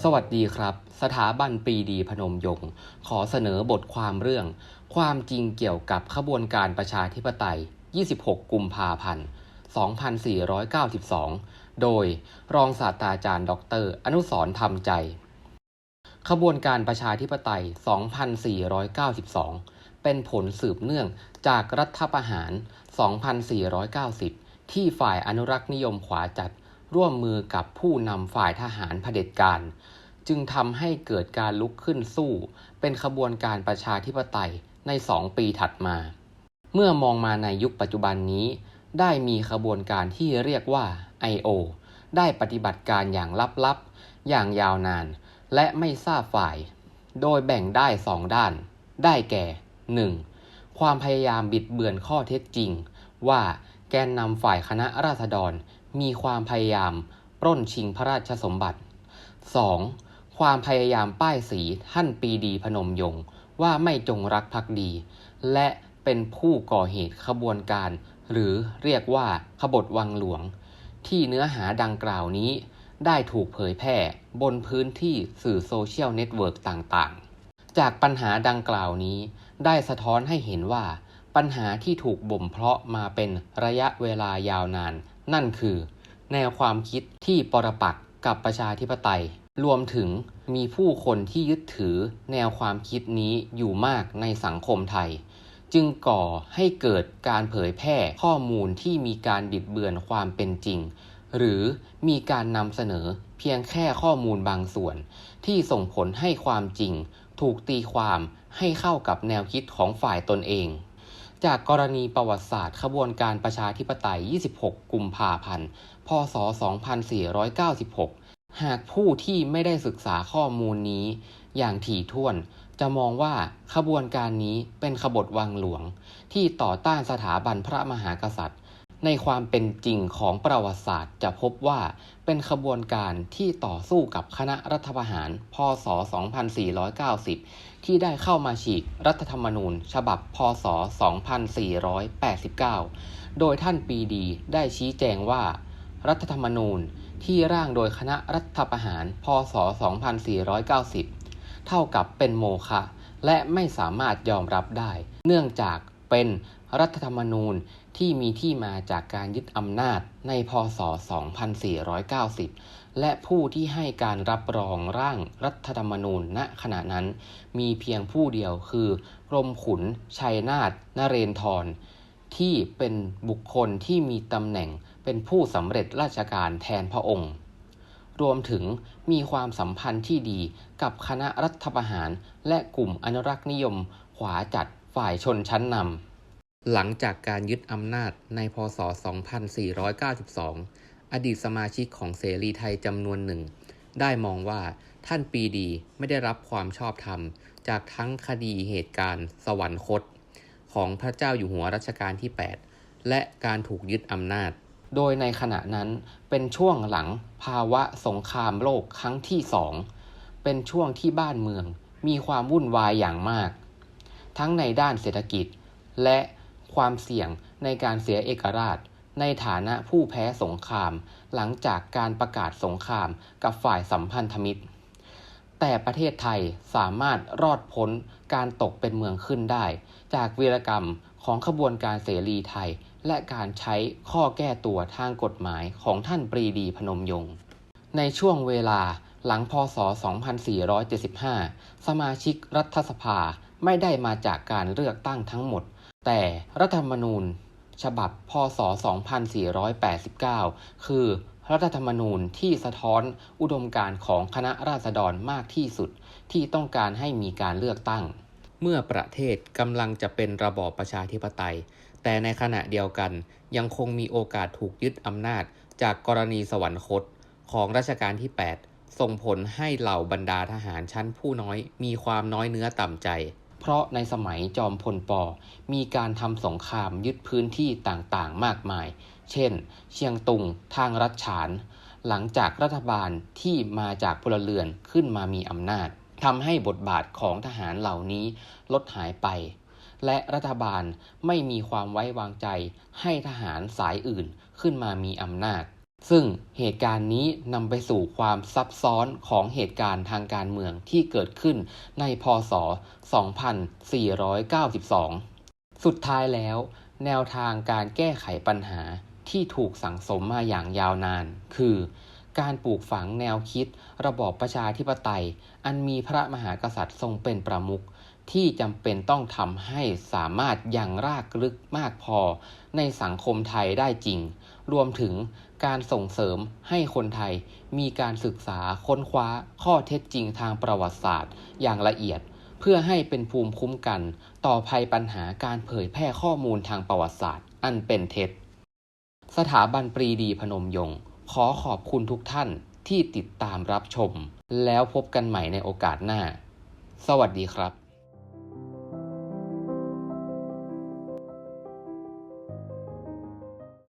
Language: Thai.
สวัสดีครับ สถาบันปรีดีพนมยงค์ขอเสนอบทความเรื่อง ความจริงเกี่ยวกับขบวนการประชาธิปไตย 26 กุมภาพันธ์ 2492 โดยรองศาสตราจารย์ ดร อนุสรธรรมใจ ขบวนการประชาธิปไตย 2492 เป็นผลสืบเนื่องจากรัฐประหาร 2490 ที่ฝ่ายอนุรักษ์นิยมขวาจัด ร่วมมือกับผู้นำฝ่ายทหารเผด็จการ จึงทำให้เกิดการลุกขึ้นสู้ เป็นขบวนการประชาธิปไตยในสองปีถัดมา เมื่อมองมาในยุคปัจจุบันนี้ ได้มีขบวนการที่เรียกว่า I.O. ได้ปฏิบัติการอย่างลับๆ อย่างยาวนาน และไม่ทราบฝ่าย โดยแบ่งได้สองด้าน ได้แก่ 1. ความพยายามบิดเบือนข้อเท็จจริง ว่าแกนนำฝ่ายคณะราษฎร มีความพยายามปล้นชิงพระราชสมบัติ 2. ความพยายามป้ายสีท่านปีดีพนมยงค์ว่าไม่จงรักภักดี และเป็นผู้ก่อเหตุขบวนการ หรือเรียกว่าขบฏวังหลวง ที่เนื้อหาดังกล่าวนี้ ได้ถูกเผยแพร่บนพื้นที่สื่อโซเชียลเน็ตเวิร์กต่างๆ จากปัญหาดังกล่าวนี้ ได้สะท้อนให้เห็นว่า ปัญหาที่ถูกบ่มเพาะมาเป็นระยะเวลายาวนาน นั่นคือแนวความคิดที่ปรปักษ์กับประชาธิปไตย รวมถึงมีผู้คนที่ยึดถือแนวความคิดนี้อยู่มากในสังคมไทย จึงก่อให้เกิดการเผยแพร่ข้อมูลที่มีการบิดเบือนความเป็นจริง หรือมีการนำเสนอเพียงแค่ข้อมูลบางส่วน ที่ส่งผลให้ความจริง ถูกตีความให้เข้ากับแนวคิดของฝ่ายตนเอง จากกรณีประวัติศาสตร์ขบวนการประชาธิปไตย 26 กุมภาพันธ์ พศ 2496 หากผู้ที่ไม่ได้ศึกษาข้อมูลนี้ อย่างถี่ถ้วน จะมองว่าขบวนการนี้เป็นขบฏวังหลวง ที่ต่อต้านสถาบันพระมหากษัตริย์ ในความเป็นจริงของประวัติศาสตร์จะพบว่าเป็นขบวนการที่ต่อสู้กับคณะรัฐประหาร พศ 2490 ที่ได้เข้ามาฉีกรัฐธรรมนูญ ฉบับ พศ 2489 โดยท่านปีดีได้ชี้แจงว่า รัฐธรรมนูญที่ร่างโดยคณะรัฐประหาร พศ 2490 เท่ากับเป็นโมฆะและไม่สามารถยอมรับได้ เนื่องจาก เป็นรัฐธรรมนูญที่มีที่มาจากการยึดอำนาจในพศ 2490 และผู้ที่ให้การรับรองร่างรัฐธรรมนูญณขณะนั้น มีเพียงผู้เดียวคือกรมขุน ชัยนาทนเรนทร ที่เป็นบุคคลที่มีตำแหน่งเป็นผู้สำเร็จราชการแทนพระองค์ รวมถึงมีความสัมพันธ์ที่ดีกับคณะรัฐประหาร และกลุ่มอนุรักษ์นิยมขวาจัด ฝ่ายชนชั้นนำหลังจากการยึดอำนาจในพศ 2492 อดีตสมาชิกของเสรีไทยจำนวนหนึ่ง ได้มองว่าท่านปรีดีไม่ได้รับความชอบธรรม จากทั้งคดีเหตุการณ์สวรรคต ของพระเจ้าอยู่หัวรัชกาลที่ 8 และการถูกยึดอำนาจ โดยในขณะนั้นเป็นช่วงหลังภาวะสงครามโลกครั้งที่สองเป็นช่วงที่บ้านเมืองมีความวุ่นวายอย่างมาก ทั้งในด้านเศรษฐกิจ และความเสี่ยงในการเสียเอกราช ในฐานะผู้แพ้สงคราม หลังจากการประกาศสงครามกับฝ่ายสัมพันธมิตร แต่ประเทศไทยสามารถรอดพ้นการตกเป็นเมืองขึ้นได้ จากวีรกรรมของขบวนการเสรีไทย และการใช้ข้อแก้ตัวทางกฎหมายของท่านปรีดีพนมยงค์ในช่วงเวลาหลังพศ 2475 สมาชิกรัฐสภา ไม่ได้มาจากการเลือกตั้งทั้งหมด แต่รัฐธรรมนูญ ฉบับพศ 2489 คือรัฐธรรมนูญที่สะท้อนอุดมการณ์ของคณะราษฎรมากที่สุดที่ต้องการให้มีการเลือกตั้ง เมื่อประเทศกำลังจะเป็นระบอบประชาธิปไตย แต่ในขณะเดียวกันยังคงมีโอกาสถูกยึดอำนาจจากกรณีสวรรคตของรัชกาลที่ 8 ส่งผลให้เหล่าบรรดาทหารชั้นผู้น้อยมีความน้อยเนื้อต่ำใจ เพราะในสมัยจอมพลปมีการทำสงครามยึดพื้นที่ต่างๆมากมาย เช่น เชียงตุง ทางรัชฉาน หลังจากรัฐบาลที่มาจากพลเรือนขึ้นมามีอำนาจทำให้บทบาทของทหารเหล่านี้ลดหายไป และรัฐบาลไม่มีความไว้วางใจให้ทหารสายอื่นขึ้นมามีอำนาจ ซึ่งเหตุการณ์นี้นำไปสู่ความซับซ้อนของเหตุการณ์ทางการเมืองที่เกิดขึ้นในพศ 2492 สุดท้ายแล้ว แนวทางการแก้ไขปัญหาที่ถูกสั่งสมมาอย่างยาวนาน คือ การปลูกฝังแนวคิด ระบอบประชาธิปไตย อันมีพระมหากษัตริย์ทรงเป็นประมุข ที่จำเป็นต้องทำให้สามารถยังรากลึกมากพอ ในสังคมไทยได้จริง รวมถึงการส่งเสริมให้คนไทย มีการศึกษาค้นคว้าข้อเท็จจริงทางประวัติศาสตร์ อย่างละเอียด เพื่อให้เป็นภูมิคุ้มกัน ต่อภัยปัญหาการเผยแพร่ข้อมูลทางประวัติศาสตร์ อันเป็นเท็จ สถาบันปรีดีพนมยงค์ขอขอบคุณทุกท่านที่ติดตามรับชม แล้วพบกันใหม่ในโอกาสหน้า สวัสดีครับ